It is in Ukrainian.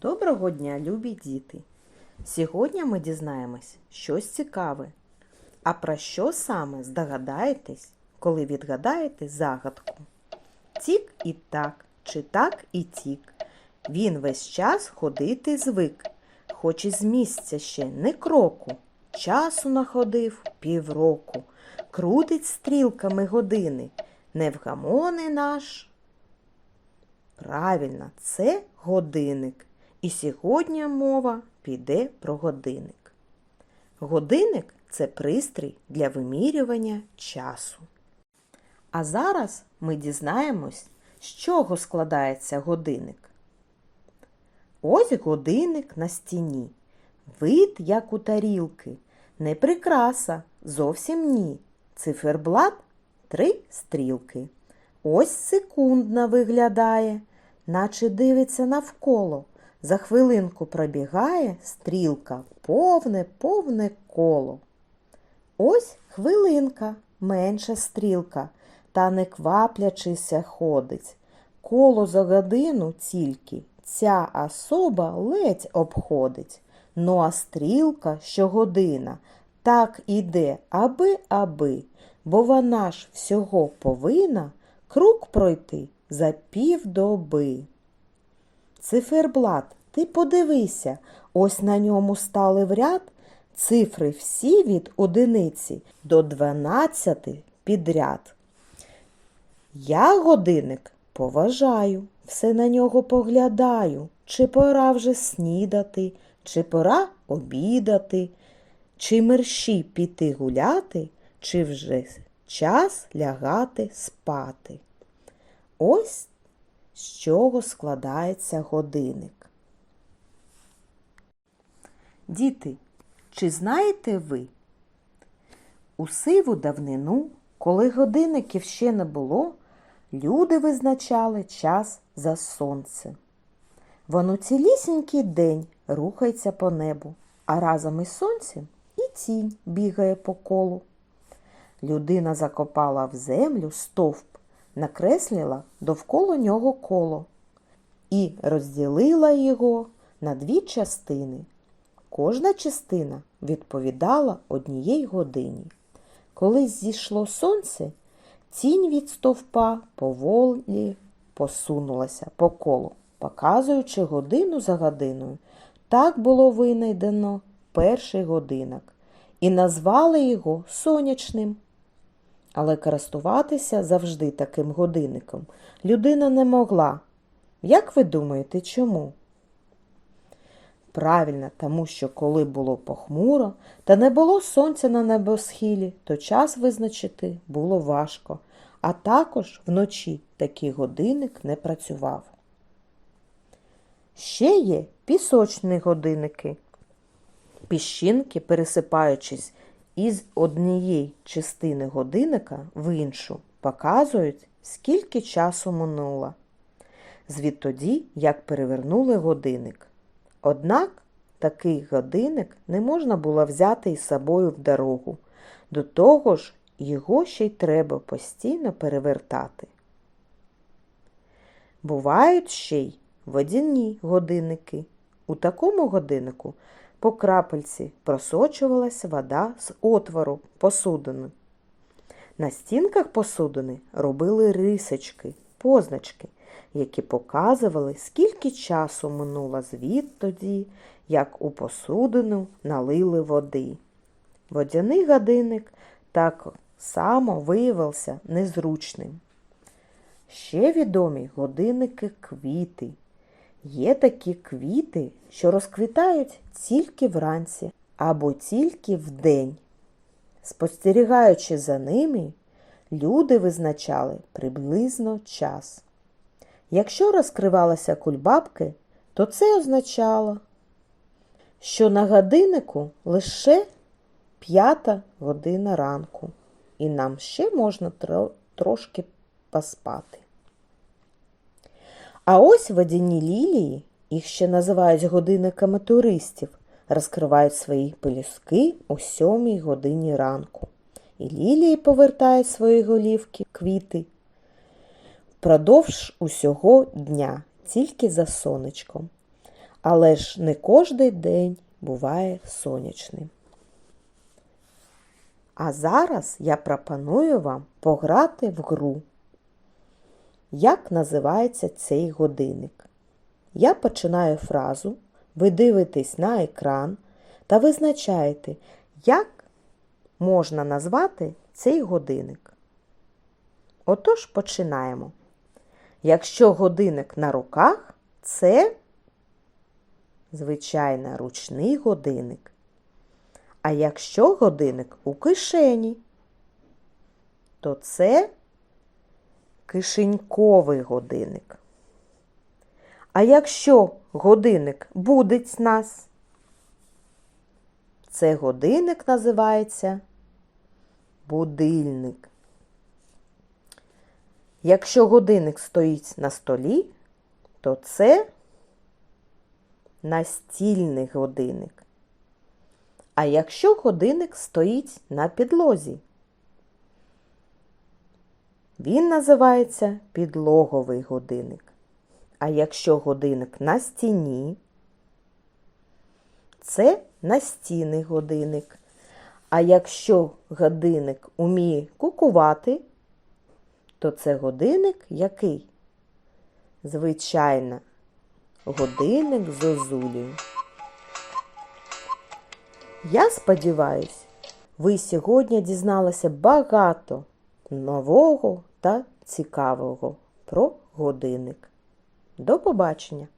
Доброго дня, любі діти! Сьогодні ми дізнаємось щось цікаве. А про що саме здогадаєтесь, коли відгадаєте загадку? Тік і так, чи так і тік. Він весь час ходити звик, хоч і з місця ще не кроку. Часу находив півроку. Крутить стрілками години, невгамоний наш. Правильно, це годинник. І сьогодні мова піде про годинник. Годинник це пристрій для вимірювання часу. А зараз ми дізнаємось, з чого складається годинник. Ось годинник на стіні. Вид, як у тарілки, не прикраса, зовсім ні. Циферблат три стрілки. Ось секундна виглядає, наче дивиться навколо. За хвилинку пробігає стрілка, повне, повне коло. Ось хвилинка, менша стрілка, та не кваплячися ходить. Коло за годину тільки ця особа ледь обходить. Ну а стрілка щогодина так іде аби-аби, бо вона ж всього повинна круг пройти за півдоби. Циферблат, ти подивися, ось на ньому стали в ряд цифри всі від одиниці до дванадцяти підряд. Я годинник поважаю, все на нього поглядаю, чи пора вже снідати, чи пора обідати, чи мерщій піти гуляти, чи вже час лягати спати. Ось з чого складається годинник. Діти, чи знаєте ви? У сиву давнину, коли годинників ще не було, люди визначали час за сонце. Воно цілісінький день рухається по небу, а разом із сонцем і тінь бігає по колу. Людина закопала в землю стовп, накреслила довкола нього коло і розділила його на дві частини. Кожна частина відповідала однієї годині. Коли зійшло сонце, тінь від стовпа поволі посунулася по колу, показуючи годину за годиною. Так було винайдено перший годинок і назвали його сонячним. Але користуватися завжди таким годинником людина не могла. Як ви думаєте, чому? Правильно, тому що коли було похмуро та не було сонця на небосхилі, то час визначити було важко, а також вночі такий годинник не працював. Ще є пісочні годинники. Піщинки, пересипаючись із однієї частини годинника в іншу, показують, скільки часу минуло. Звідтоді, як перевернули годинник. Однак такий годинник не можна було взяти із собою в дорогу. До того ж, його ще й треба постійно перевертати. Бувають ще й водяні годинники. У такому годиннику по крапельці просочувалася вода з отвору посудини. На стінках посудини робили рисочки, позначки, які показували, скільки часу минуло звідтоді, як у посудину налили води. Водяний годинник так само виявився незручним. Ще відомі годинники квіти. Є такі квіти, що розквітають тільки вранці або тільки вдень. Спостерігаючи за ними, люди визначали приблизно час. Якщо розкривалися кульбабки, то це означало, що на годиннику лише п'ята година ранку, і нам ще можна тро- трошки поспати. А ось водяні лілії, їх ще називають годинниками туристів, розкривають свої пелюстки о сьомій годині ранку. І лілії повертають свої голівки, квіти впродовж усього дня, тільки за сонечком. Але ж не кожний день буває сонячним. А зараз я пропоную вам пограти в гру. Як називається цей годинник? Я починаю фразу, ви дивитесь на екран та визначаєте, як можна назвати цей годинник. Отож починаємо. Якщо годинник на руках, це звичайно ручний годинник. А якщо годинник у кишені, то це кишеньковий годинник. А якщо годинник будить нас, це годинник називається будильник. Якщо годинник стоїть на столі, то це настільний годинник. А якщо годинник стоїть на підлозі, він називається підлоговий годинник. А якщо годинник на стіні, це настінний годинник. А якщо годинник уміє кукувати, то це годинник який? Звичайно, годинник з зозулею. Я сподіваюсь, ви сьогодні дізналися багато нового та цікавого про годинник. До побачення!